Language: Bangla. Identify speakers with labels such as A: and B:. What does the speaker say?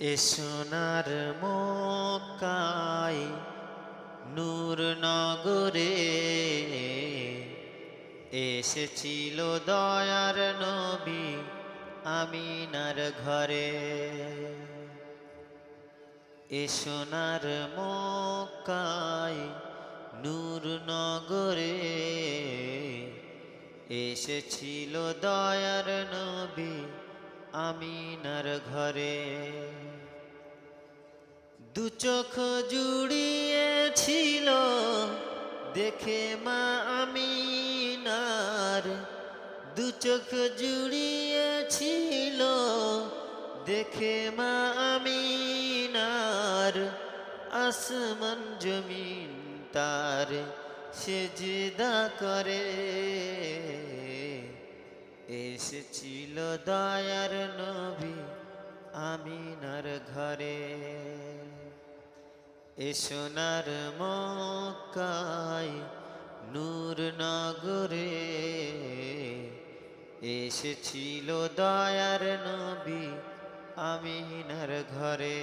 A: এ সোনার মক্কায় নূর নগরে এসেছিল দয়ার নবী আমিনার ঘরে। এ সোনার মক্কায় নূর নগরে এসেছিল দয়ার নবী আমিনার ঘরে। দু চোখ জুড়িয়েছিল দেখে মা আমিনার। দু চোখ জুড়িয়েছিল দেখে মা আমিনার। আসমান জমিন তার সেজদা করে। এসেছিল দয়ার নবী আমিনার ঘরে। এ সোনার মক্কায় নূর নগরে এসেছিল দয়ার নবী আমিনার ঘরে।